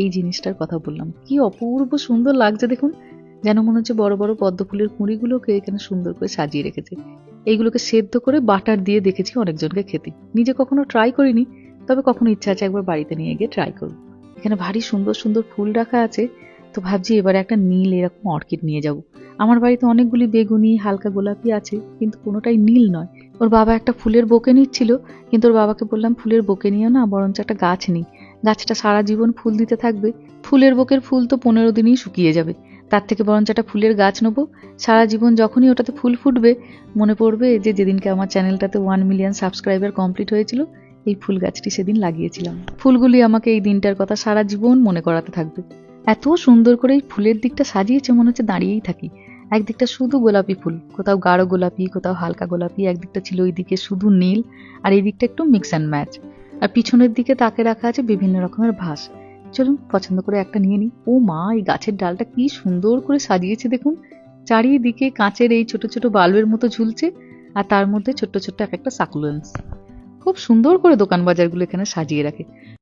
এই জিনিসটার কথা বললাম। কি অপূর্ব সুন্দর লাগছে দেখুন। যেন মনে হচ্ছে বড় বড় পদ্ম ফুলের কুঁড়িগুলোকে এখানে সুন্দর করে সাজিয়ে রেখেছে। এইগুলোকে সেদ্ধ করে বাটার দিয়ে দেখেছি অনেকজনকে খেতে। নিজে কখনো ট্রাই করিনি, তবে কখনো ইচ্ছা আছে একবার বাড়িতে নিয়ে গিয়ে ট্রাই করব। এখানে ভারী সুন্দর সুন্দর ফুল রাখা আছে, তো ভাবছি এবারে একটা নীল এরকম অর্কিড নিয়ে যাব। আমার বাড়িতে অনেকগুলি বেগুনি, হালকা গোলাপি আছে, কিন্তু কোনোটাই নীল নয়। ওর বাবা একটা ফুলের বোকে নিচ্ছিল, কিন্তু ওর বাবাকে বললাম, ফুলের বোকে নিও না, বরঞ্চ একটা গাছ নিই। গাছটা সারা জীবন ফুল দিতে থাকবে। ফুলের বকের ফুল তো পনেরো দিনই শুকিয়ে যাবে। তার থেকে বরঞ্চ একটা ফুলের গাছ নেব। সারা জীবন যখনই ওটাতে ফুল ফুটবে, মনে পড়বে যে যেদিনকে আমার চ্যানেলটাতে ওয়ান মিলিয়ন সাবস্ক্রাইবার কমপ্লিট হয়েছিল, এই ফুল গাছটি সেদিন লাগিয়েছিলাম। ফুলগুলি আমাকে এই দিনটার কথা সারা জীবন মনে করাতে থাকবে। এত সুন্দর করে এই ফুলের দিকটা সাজিয়েছে, মনে হচ্ছে দাঁড়িয়েই থাকি। একদিকটা শুধু গোলাপি ফুল, কোথাও গাঢ় গোলাপি, কোথাও হালকা গোলাপি, একদিকটা ছিল ওই দিকে শুধু নীল, আর এই দিকটা একটু মিক্স অ্যান্ড ম্যাচ আর পিছনের দিকে তাকে রাখা আছে বিভিন্ন রকমের ভাস। চলুন, পছন্দ করে একটা নিয়ে নিই। ও মা, এই গাছের ডালটা কি সুন্দর করে সাজিয়েছে দেখুন। চারিদিকে কাঁচের এই ছোট ছোট বাল্বের মতো ঝুলছে আর তার মধ্যে ছোট্ট ছোট্ট এক একটা সাকুলেন্স। খুব সুন্দর করে দোকান বাজারগুলো এখানে সাজিয়ে রাখে।